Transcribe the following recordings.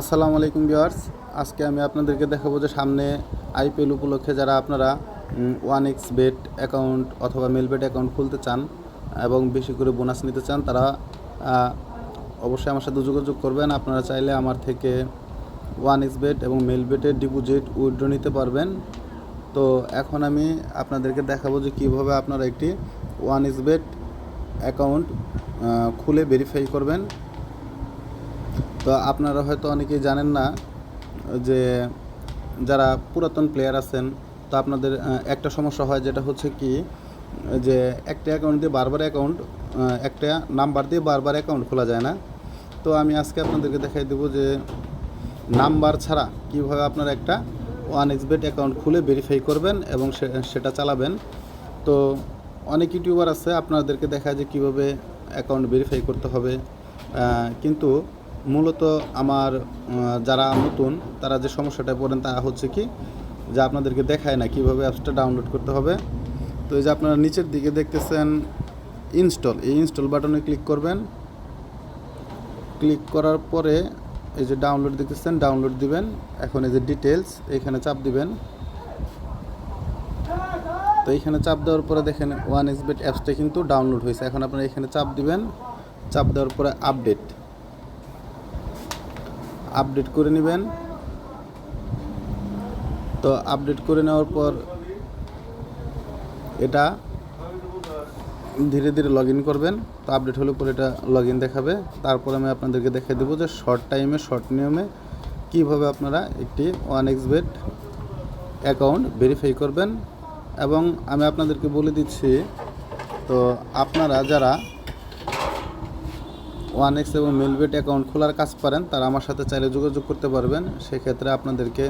আসসালামু আলাইকুম ভিউয়ার্স। আজকে আমি আপনাদেরকে দেখাবো যে সামনে আইপিএল উপলক্ষে যারা আপনারা ওয়ান এক্স বেট অ্যাকাউন্ট অথবা মেল বেট অ্যাকাউন্ট খুলতে চান এবং বেশি করে বোনাস নিতে চান, তারা অবশ্যই আমার সাথে যোগাযোগ করবেন। আপনারা চাইলে আমার থেকে ওয়ান এক্স বেট এবং মেল বেটের ডিপোজিট উইথড্র নিতে পারবেন। তো এখন আমি আপনাদেরকে দেখাবো যে কীভাবে আপনারা একটি ওয়ান এক্স বেট অ্যাকাউন্ট খুলে ভেরিফাই করবেন। তো আপনারা হয়তো অনেকেই জানেন না যে যারা পুরাতন প্লেয়ার আছেন, তো আপনাদের একটা সমস্যা হয় যেটা হচ্ছে কি, যে একটা অ্যাকাউন্ট দিয়ে বারবার অ্যাকাউন্ট একটা নাম্বার দিয়ে বারবার অ্যাকাউন্ট খোলা যায় না। তো আমি আজকে আপনাদেরকে দেখাই দেবো যে নাম্বার ছাড়া কীভাবে আপনারা একটা ওয়ান এক্সবেট অ্যাকাউন্ট খুলে ভেরিফাই করবেন এবং সেটা চালাবেন। তো অনেক ইউটিউবার আছে, আপনাদেরকে দেখায় যে কীভাবে অ্যাকাউন্ট ভেরিফাই করতে হবে। কিন্তু মূলত আমার যারা নতুন, তারা যে সমস্যাটা পড়েন তা হচ্ছে কি, যে আপনাদেরকে দেখায় না কীভাবে অ্যাপসটা ডাউনলোড করতে হবে। তো এই যে আপনারা নিচের দিকে দেখতেছেন ইনস্টল, এই ইনস্টল বাটনে ক্লিক করবেন। ক্লিক করার পরে এই যে ডাউনলোড দেখতেছেন, ডাউনলোড দিবেন। এখন এই যে ডিটেলস এখানে চাপ দিবেন। তো এইখানে চাপ দেওয়ার পরে দেখেন ওয়ান এক্সবেট অ্যাপসটা কিন্তু ডাউনলোড হয়েছে। এখন আপনারা এখানে চাপ দিবেন। চাপ দেওয়ার পরে আপডেট। আপডেট করে নেবেন। তো আপডেট করে নেওয়ার পর এটা ধীরে ধীরে লগ ইন করবেন। তো আপডেট হলে পরে এটা লগ ইন দেখাবে। তারপর আমি আপনাদেরকে দেখিয়ে দেবো যে শর্ট টাইমে শর্ট নিয়মে কীভাবে আপনারা একটি one X bet account verify করবেন। এবং আমি আপনাদেরকে বলে দিচ্ছি, তো আপনারা যারা ওয়ান এক্স এবং মেলবেট অ্যাকাউন্ট খোলার কাজ পারেন তারা আমার সাথে চাইলে যোগাযোগ করতে পারবেন। সেক্ষেত্রে আপনাদেরকে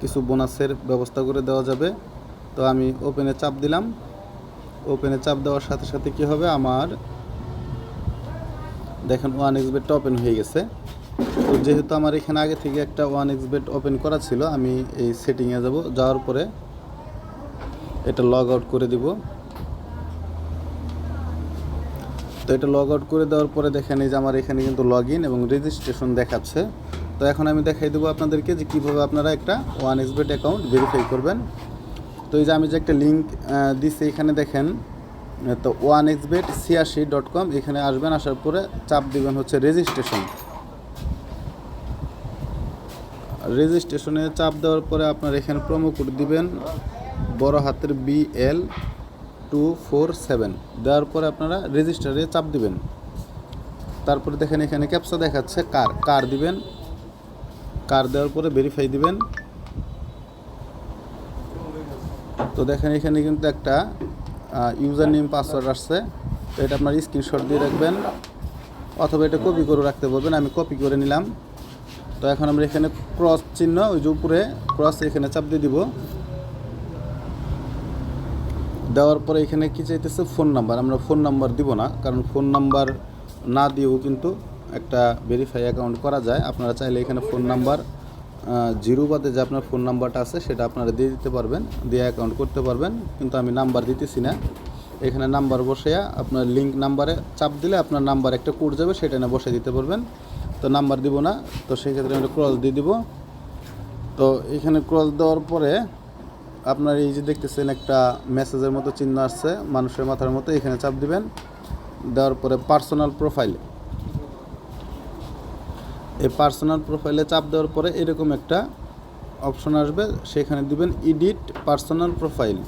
কিছু বোনাসের ব্যবস্থা করে দেওয়া যাবে। তো আমি ওপেনে চাপ দিলাম। ওপেনে চাপ দেওয়ার সাথে সাথে কি হবে? আমার, দেখেন ওয়ান এক্স বেডটা ওপেন হয়ে গেছে। তো যেহেতু আমার এখানে আগে থেকে একটা ওয়ান এক্স বেড ওপেন করা ছিল, আমি এই সেটিংয়ে যাব। যাওয়ার পরে এটা লগ আউট করে দিব। তো এটা লগ আউট করে দেওয়ার পরে দেখেন এই যে আমার এখানে কিন্তু লগ ইন এবং রেজিস্ট্রেশন দেখাচ্ছে। তো এখন আমি দেখাই দেবো আপনাদেরকে যে কীভাবে আপনারা একটা ওয়ান এক্সবেট অ্যাকাউন্ট ভেরিফাই করবেন। তো এই যে আমি যে একটা লিঙ্ক দিচ্ছি এখানে দেখেন, তো ওয়ান এক্সবেট ছিয়াশি ডট কম এখানে আসবেন, আসার পরে চাপ দিবেন হচ্ছে রেজিস্ট্রেশন রেজিস্ট্রেশনে চাপ দেওয়ার পরে আপনার এখানে প্রোমো কোড দিবেন, বড় হাতের B L two four seven দেওয়ার পরে আপনারা রেজিস্টারে চাপ দিবেন। তারপরে দেখেন এখানে ক্যাপসা দেখাচ্ছে কার। কার দিবেন? কার দেওয়ার পরে ভেরিফাই দিবেন। তো দেখেন এখানে কিন্তু একটা ইউজার নেম পাসওয়ার্ড আসছে। তো এটা আপনার স্ক্রিনশট দিয়ে রাখবেন। অথবা এটা কপি করে রাখতে বলবেন। আমি কপি করে নিলাম। তো এখন আমরা এখানে ক্রস চিহ্ন, ওই যে উপরে ক্রস এখানে চাপ দিয়ে দিব। দেওয়ার পরে এখানে কি চাইতেছে? Phone number. আমরা ফোন নাম্বার দিব না, কারণ ফোন নাম্বার না দিয়েও কিন্তু একটা ভেরিফাই অ্যাকাউন্ট করা যায়। আপনারা চাইলে এখানে ফোন নাম্বার জিরো বাদে যে আপনার ফোন নাম্বারটা আছে, সেটা আপনারা দিয়ে দিতে পারবেন, দিয়ে অ্যাকাউন্ট করতে পারবেন। কিন্তু আমি নাম্বার দিতেছি না। এখানে নাম্বার বসাইয়া আপনার লিঙ্ক নাম্বারে চাপ দিলে আপনার নাম্বার একটা কোড যাবে, সেটা না বসে দিতে পারবেন। তো নাম্বার দিব না, তো সেই ক্ষেত্রে আমরা ক্রস দিয়ে দিব। তো এখানে ক্রস দেওয়ার পরে আপনার এই যে দেখতেছেন একটা মেসেজের মতো চিহ্ন আসছে, মানুষের মাথার মতো, এখানে চাপ দিবেন। দেওয়ার পরে পার্সোনাল প্রোফাইল এই পার্সোনাল প্রোফাইলে চাপ দেওয়ার পরে এরকম একটা অপশন আসবে, সেখানে দিবেন এডিট পার্সোনাল প্রোফাইল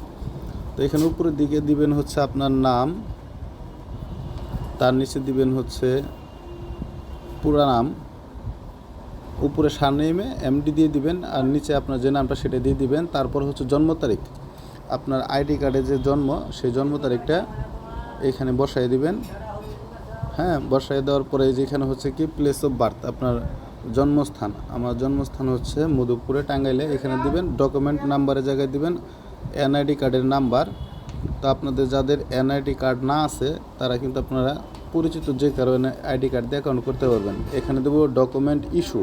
তো এখানে উপরের দিকে দিবেন হচ্ছে আপনার নাম, তার নিচে দিবেন হচ্ছে পুরা নাম। উপরে সারনেমে এমডি দিয়ে দিবেন আর নিচে আপনার যে নামটা সেটা দিয়ে দিবেন। তারপর হচ্ছে জন্ম তারিখ। আপনার আইডি কার্ডে যে জন্ম, সেই জন্ম তারিখটা এখানে বসাই দিবেন। হ্যাঁ বসাই দেওয়ার পরে যেখানে হচ্ছে কি প্লেস অফ বার্থ আপনার জন্মস্থান। আমার জন্মস্থান হচ্ছে মধুপুরে টাঙ্গাইলে। এখানে দিবেন ডকুমেন্ট নাম্বারের জায়গায় দিবেন এনআইডি কার্ডের নাম্বার তো আপনাদের যাদের এনআইডি কার্ড না আছে, তারা কিন্তু আপনারা পরিচিত যে কারণে আইডি কার্ড দিয়ে অ্যাকাউন্ট করতে পারবেন। এখানে দেবো ডকুমেন্ট ইস্যু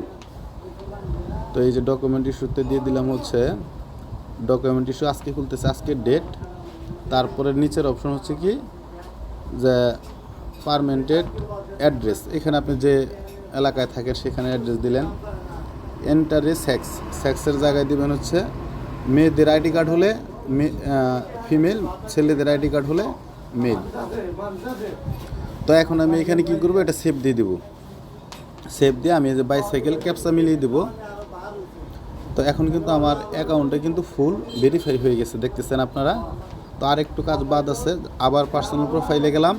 তো এই যে ডকুমেন্ট ইস্যুতে দিয়ে দিলাম হচ্ছে ডকুমেন্ট ইস্যু আজকে খুলতেছে আজকের ডেট তারপরে নিচের অপশন হচ্ছে কি? যে পারমেন্টেড অ্যাড্রেস এখানে আপনি যে এলাকায় থাকেন, সেখানে অ্যাড্রেস দিলেন। এন্টারে সেক্স সেক্সের জায়গায় দিবেন হচ্ছে, মেয়েদের আইডি কার্ড হলে ফিমেল ছেলেদের আইডি কার্ড হলে মেল তো এখন আমি এখানে কি করব? এটা সেভ দিয়ে দিব। সেভ দিয়ে আমি যে বাইসাইকেল ক্যাপসা মিলিয়ে দিব। তো এখন কিন্তু আমার অ্যাকাউন্টে কিন্তু ফুল ভেরিফাই হয়ে গেছে, দেখতেছেন আপনারা? তো আর একটু কাজ বাদ আছে, আবার পার্সোনাল প্রোফাইলে গেলাম।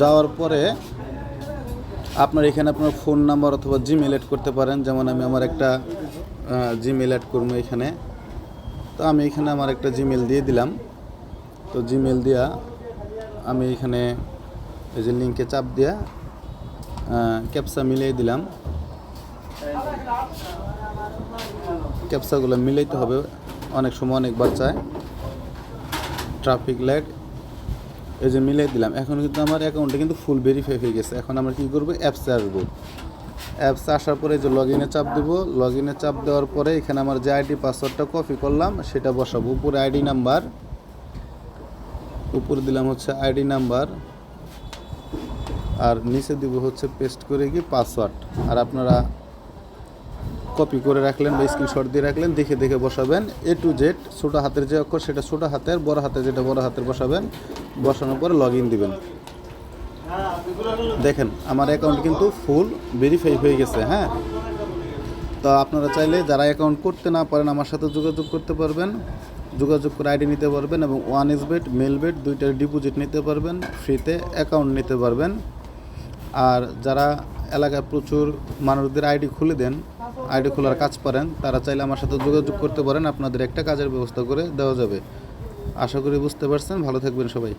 যাওয়ার পরে আপনার এখানে আপনার ফোন নাম্বার অথবা জিমেল অ্যাড করতে পারেন, যেমন আমি আমার একটা জিমেল অ্যাড করব এখানে। তো আমি এখানে আমার একটা জিমেল দিয়ে দিলাম। তো জিমেল দিয়া আমি এখানে এই যে লিঙ্কে চাপ দিয়া ক্যাপসা মিলিয়ে দিলাম। ক্যাপসাগুলো মিলাইতে হবে। অনেক সময় অনেকবার চায় ট্রাফিক লাইট এই যে মিলিয়ে দিলাম। এখন কিন্তু আমার অ্যাকাউন্টে কিন্তু ফুল ভেরিফাই হয়ে গেছে। এখন আমরা কী করব? অ্যাপসে আসব। অ্যাপসে আসার পরে যে লগ ইনে চাপ দেবো। লগ ইনে চাপ দেওয়ার পরে এখানে আমার যে আইডি পাসওয়ার্ডটা কপি করলাম, সেটা বসাবো। উপরে আইডি নাম্বার উপরে দিলাম হচ্ছে আইডি নাম্বার আর নিচে দিব হচ্ছে পেস্ট করে গিয়ে পাসওয়ার্ড আর আপনারা কপি করে রাখলেন বা স্ক্রিনশট দিয়ে রাখলেন, দেখে দেখে বসাবেন। এ টু জেড ছোটো হাতের যে অক্ষর সেটা ছোটো হাতের, বড় হাতে যেটা বড় হাতের বসাবেন, বসানোর পরে লগ ইন দিবেন। দেখেন, আমার অ্যাকাউন্ট কিন্তু ফুল ভেরিফাই হয়ে গেছে হ্যাঁ? তো আপনারা চাইলে যারা অ্যাকাউন্ট করতে না পারেন, আমার সাথে যোগাযোগ করতে পারবেন। যোগাযোগ করে আইডি নিতে পারবেন এবং one X bet Melbet দুইটার ডিপোজিট নিতে পারবেন ফ্রিতে অ্যাকাউন্ট নিতে পারবেন। আর যারা এলাকায় প্রচুর মানুষদের আইডি খুলে দেন আইডি খোলার কাজ পারেন তারা চাইলে আমার সাথে যোগাযোগ করতে পারেন। আপনাদের একটা কাজের ব্যবস্থা করে দেওয়া যাবে। আশা করি বুঝতে পারছেন। ভালো থাকবেন সবাই।